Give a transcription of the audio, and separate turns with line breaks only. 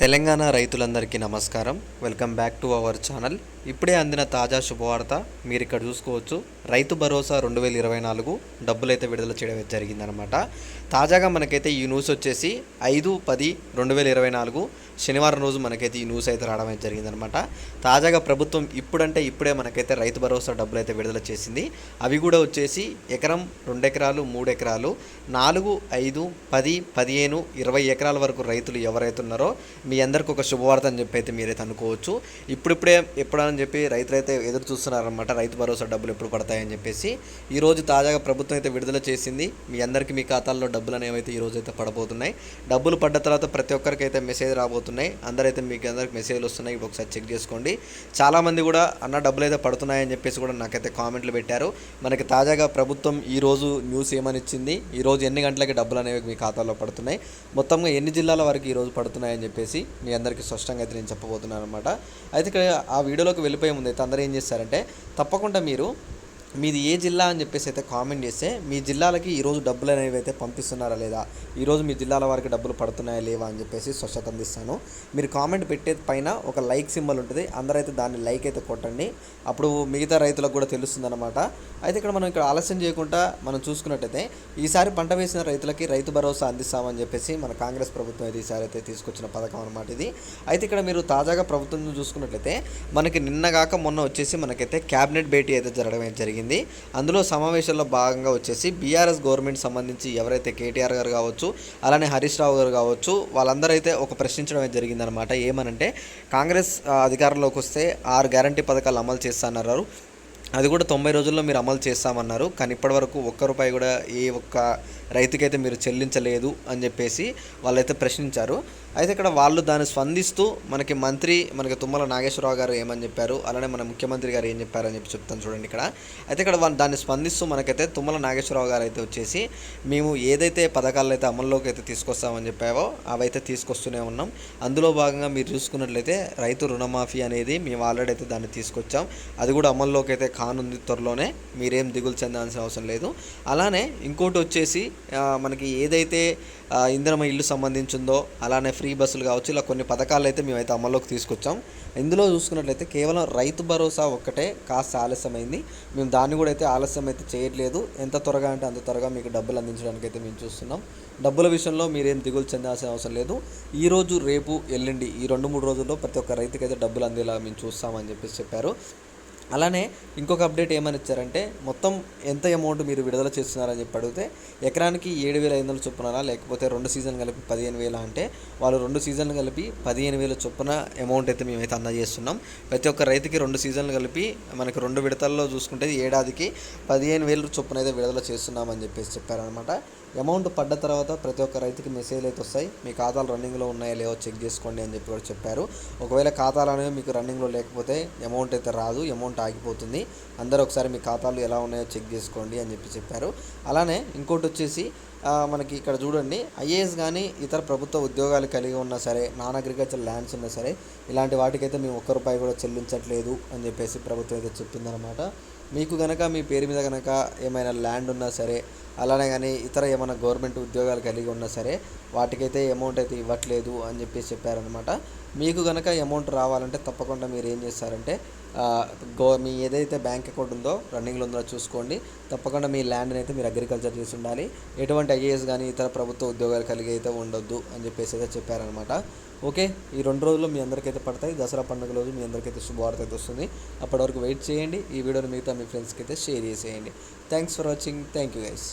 తెలంగాణ రైతులందరికీ నమస్కారం. Welcome back to our channel. ఇప్పుడే అందిన తాజా శుభవార్త మీరు ఇక్కడ చూసుకోవచ్చు. రైతు భరోసా రెండు వేల ఇరవై నాలుగు డబ్బులైతే విడుదల చేయడం జరిగిందనమాట తాజాగా మనకైతే ఈ న్యూస్ వచ్చేసి ఐదు పది రెండు వేల ఇరవై నాలుగు శనివారం రోజు మనకైతే ఈ న్యూస్ అయితే రావడం అయితే జరిగిందనమాట తాజాగా ప్రభుత్వం ఇప్పుడంటే ఇప్పుడే మనకైతే రైతు భరోసా డబ్బులు అయితే విడుదల చేసింది. అవి కూడా వచ్చేసి ఎకరం రెండు ఎకరాలు మూడు ఎకరాలు నాలుగు ఐదు పది పదిహేను ఇరవై ఎకరాల వరకు రైతులు ఎవరైతే ఉన్నారో మీ అందరికి ఒక శుభవార్త అని చెప్పి అయితే మీరైతే అనుకోవచ్చు. ఇప్పుడిప్పుడే ఎప్పుడని చెప్పి రైతులు అయితే ఎదురు చూస్తున్నారనమాట రైతు భరోసా డబ్బులు ఎప్పుడు పడతాయని చెప్పేసి. ఈరోజు తాజాగా ప్రభుత్వం అయితే విడుదల చేసింది. మీ అందరికీ మీ ఖాతాల్లో డబ్బులు అనేవి అయితే ఈరోజు అయితే పడబోతున్నాయి. డబ్బులు పడ్డ తర్వాత ప్రతి ఒక్కరికైతే మెసేజ్ రాబోతుంది వస్తున్నాయి. అందరైతే మీకు అందరికి మెసేజ్లు వస్తున్నాయి. ఇప్పుడు ఒకసారి చెక్ చేసుకోండి. చాలామంది కూడా అన్న డబ్బులు అయితే పడుతున్నాయని చెప్పేసి కూడా నాకైతే కామెంట్లు పెట్టారు. మనకి తాజాగా ప్రభుత్వం ఈరోజు న్యూస్ ఏమని ఇచ్చింది ఈరోజు ఎన్ని గంటలకి డబ్బులు అనేవి మీ ఖాతాలో పడుతున్నాయి? మొత్తంగా ఎన్ని జిల్లాల వరకు ఈ రోజు పడుతున్నాయని చెప్పేసి మీ అందరికీ స్పష్టంగా అయితే నేను చెప్పబోతున్నాను అనమాట అయితే ఆ వీడియోలోకి వెళ్ళిపోయే ముందు అయితే అందరూ ఏం చేస్తారంటే తప్పకుండా మీరు మీది ఏ జిల్లా అని చెప్పేసి అయితే కామెంట్ చేస్తే మీ జిల్లాలకి ఈరోజు డబ్బులు అనేవి అయితే పంపిస్తున్నారా లేదా? ఈరోజు మీ జిల్లాల వారికి డబ్బులు పడుతున్నాయా లేవా అని చెప్పేసి స్వచ్ఛత అందిస్తాను. మీరు కామెంట్ పెట్టే పైన ఒక లైక్ సింబల్ ఉంటుంది. అందరైతే దాన్ని లైక్ అయితే కొట్టండి. అప్పుడు మిగతా రైతులకు కూడా తెలుస్తుంది అనమాట అయితే ఇక్కడ మనం ఇక్కడ ఆలస్యం చేయకుండా మనం చూసుకున్నట్టయితే ఈసారి పంట వేసిన రైతులకి రైతు భరోసా అందిస్తామని చెప్పేసి మన కాంగ్రెస్ ప్రభుత్వం అయితే ఈసారి అయితే తీసుకొచ్చిన పథకం అనమాట ఇది. అయితే ఇక్కడ మీరు తాజాగా ప్రభుత్వం చూసుకున్నట్లయితే మనకి నిన్నగాక మొన్న వచ్చేసి మనకైతే క్యాబినెట్ భేటీ అయితే జరగడం జరిగింది. జరిగింది. అందులో సమావేశంలో భాగంగా వచ్చేసి బీఆర్ఎస్ గవర్నమెంట్ సంబంధించి ఎవరైతే కేటీఆర్ గారు కావచ్చు అలానే హరీష్ రావు గారు కావచ్చు వాళ్ళందరూ అయితే ఒక ప్రశ్నించడం జరిగిందనమాట ఏమనంటే కాంగ్రెస్ అధికారంలోకి వస్తే ఆరు గ్యారంటీ పథకాలు అమలు చేస్తానన్నారు. అది కూడా తొంభై రోజుల్లో మీరు అమలు చేస్తామన్నారు. కానీ ఇప్పటివరకు ఒక్క రూపాయి కూడా ఏ ఒక్క రైతుకైతే మీరు చెల్లించలేదు అని చెప్పేసి వాళ్ళైతే ప్రశ్నించారు. అయితే ఇక్కడ వాళ్ళు దాన్ని స్పందిస్తూ మనకి మంత్రి మనకి తుమ్మల నాగేశ్వరరావు గారు ఏమని చెప్పారు? అలానే మన ముఖ్యమంత్రి గారు ఏం చెప్పారని చెప్పి చెప్తాను చూడండి ఇక్కడ. అయితే ఇక్కడ వాళ్ళు దాన్ని స్పందిస్తూ మనకైతే తుమ్మల నాగేశ్వరరావు గారు అయితే వచ్చేసి మేము ఏదైతే పథకాలు అయితే అమల్లోకి అయితే తీసుకొస్తామని చెప్పావో అవైతే తీసుకొస్తూనే ఉన్నాం. అందులో భాగంగా మీరు చూసుకున్నట్లయితే రైతు రుణమాఫీ అనేది మేము ఆల్రెడీ అయితే దాన్ని తీసుకొచ్చాం. అది కూడా అమల్లోకి అయితే కానుంది త్వరలోనే మీరేం దిగులు చెందాల్సిన అవసరం లేదు. అలానే ఇంకోటి వచ్చేసి మనకి ఏదైతే ఆ, ఇంధనం ఇల్లు సంబంధించిందో అలానే ఫ్రీ బస్సులు కావచ్చు ఇలా కొన్ని పథకాలు అయితే మేమైతే అమల్లోకి తీసుకొచ్చాం. ఇందులో చూసుకున్నట్లయితే కేవలం రైతు భరోసా ఒక్కటే కాస్త ఆలస్యమైంది. మేము దాన్ని కూడా అయితే ఆలస్యం అయితే చేయట్లేదు. ఎంత త్వరగా అంటే అంత త్వరగా మీకు డబ్బులు అందించడానికి అయితే మేము చూస్తున్నాం. డబ్బుల విషయంలో మీరేం దిగులు చెందాల్సిన అవసరం లేదు. ఈరోజు రేపు ఎల్లుండి ఈ రెండు మూడు రోజుల్లో ప్రతి ఒక్క రైతుకైతే డబ్బులు అందేలా మేము చూస్తామని చెప్పేసి చెప్పారు. అలానే ఇంకొక అప్డేట్ ఏమని ఇచ్చారంటే మొత్తం ఎంత అమౌంట్ మీరు విడుదల చేస్తున్నారని చెప్పి అడిగితే ఎకరానికి ఏడు వేల ఐదు వందల చొప్పున లేకపోతే రెండు సీజన్ కలిపి పదిహేను వేల అంటే వాళ్ళు రెండు సీజన్లు కలిపి పదిహేను వేల చొప్పున అమౌంట్ అయితే మేమైతే అందజేస్తున్నాం ప్రతి ఒక్క రైతుకి రెండు సీజన్లు కలిపి మనకి రెండు విడతల్లో చూసుకుంటే ఏడాదికి పదిహేను వేల చొప్పున అయితే విడుదల చేస్తున్నామని చెప్పేసి చెప్పారనమాట అమౌంట్ పడ్డ తర్వాత ప్రతి ఒక్క రైతుకి మెసేజ్లు అయితే వస్తాయి. మీ ఖాతాలు రన్నింగ్లో ఉన్నాయో లేవో చెక్ చేసుకోండి అని చెప్పి కూడా చెప్పారు. ఒకవేళ ఖాతాలు అనేవి మీకు రన్నింగ్లో లేకపోతే అమౌంట్ అయితే రాదు. అమౌంట్ ఆగిపోతుంది. అందరూ ఒకసారి మీ ఖాతాలు ఎలా ఉన్నాయో చెక్ చేసుకోండి అని చెప్పి చెప్పారు. అలానే ఇంకోటి వచ్చేసి మనకి ఇక్కడ చూడండి ఐఏఎస్ కానీ ఇతర ప్రభుత్వ ఉద్యోగాలు కలిగి ఉన్నా సరే నాన్ అగ్రికల్చర్ ల్యాండ్స్ ఉన్నా సరే ఇలాంటి వాటికైతే మేము ఒక్క రూపాయి కూడా చెల్లించట్లేదు అని చెప్పేసి ప్రభుత్వం అయితే చెప్పిందనమాట మీకు కనుక మీ పేరు మీద కనుక ఏమైనా ల్యాండ్ ఉన్నా సరే అలానే కానీ ఇతర ఏమైనా గవర్నమెంట్ ఉద్యోగాలు కలిగి ఉన్నా సరే వాటికైతే అమౌంట్ అయితే ఇవ్వట్లేదు అని చెప్పేసి చెప్పారనమాట మీకు కనుక అమౌంట్ రావాలంటే తప్పకుండా మీరు ఏం చేస్తారంటే గో మీ ఏదైతే బ్యాంక్ అకౌంట్ ఉందో రన్నింగ్లో ఉందో చూసుకోండి. తప్పకుండా మీ ల్యాండ్ని అయితే మీరు అగ్రికల్చర్ చేసి ఉండాలి. ఎటువంటి ఎటువంటి ఐఏఎస్ కానీ ఇతర ప్రభుత్వ ఉద్యోగాలు కలిగి అయితే ఉండొద్దు అని చెప్పేసి అయితే చెప్పారనమాట ఓకే? ఈ రెండు రోజులు మీ అందరికైతే పడతాయి. దసరా పండుగ రోజు మీ అందరికైతే శుభవార్త అయితే వస్తుంది. అప్పటి వరకు వెయిట్ చేయండి. ఈ వీడియోని మిగతా మీ ఫ్రెండ్స్కి అయితే షేర్ చేసేయండి. Thanks for watching thank you guys